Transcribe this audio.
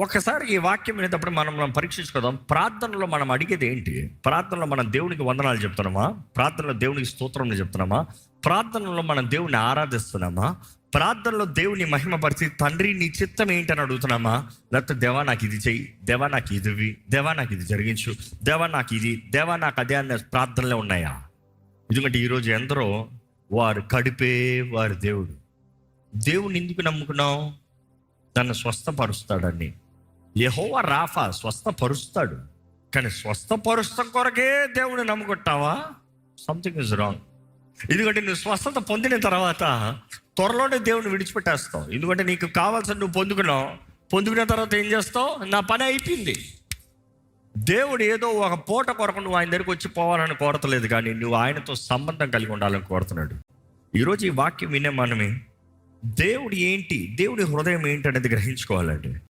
ఒకసారి ఈ వాక్యం వినేటప్పుడు మనం మనం పరీక్షించుకోదాం. ప్రార్థనలో మనం అడిగేది ఏంటి? ప్రార్థనలో మనం దేవునికి వందనాలు చెప్తున్నామా? ప్రార్థనలో దేవునికి స్తోత్రం చెప్తున్నామా? ప్రార్థనలో మనం దేవుని ఆరాధిస్తున్నామా? ప్రార్థనలో దేవుని మహిమపరిచి తండ్రి నీ చిత్తం ఏంటని అడుగుతున్నామా? లేకపోతే దేవా నాకు ఇది చెయ్యి దేవా నాకు ఇది దేవా నాకు ఇది జరిగించు దేవా నాకు ఇది దేవా నాకు అదే అనే ప్రార్థనలే ఉన్నాయా? ఎందుకంటే ఈరోజు ఎందరో వారు కడిపే వారి దేవుడు. దేవుని ఎందుకు నమ్ముకున్నావు? తను స్వస్థపరుస్తాడని. యహోవ రాఫా స్వస్థపరుస్తాడు. కానీ స్వస్థపరుస్తం కొరకే దేవుని నమ్ముకుంటావా? సంథింగ్ ఇస్ రాంగ్ ఎందుకంటే నువ్వు స్వస్థత పొందిన తర్వాత త్వరలోనే దేవుని విడిచిపెట్టేస్తావు. ఎందుకంటే నీకు కావాల్సిన నువ్వు పొందుకున్నావు. పొందుకున్న తర్వాత ఏం చేస్తావు? నా పని అయిపోయింది. దేవుడు ఏదో ఒక పూట కొరకు నువ్వు ఆయన దగ్గరికి వచ్చి పోవాలని కోరతలేదు కానీ నువ్వు ఆయనతో సంబంధం కలిగి ఉండాలని కోరుతున్నాడు. ఈరోజు ఈ వాక్యం వినే మనమే దేవుడు ఏంటి? దేవుడి హృదయం ఏంటి అనేది గ్రహించుకోవాలండి.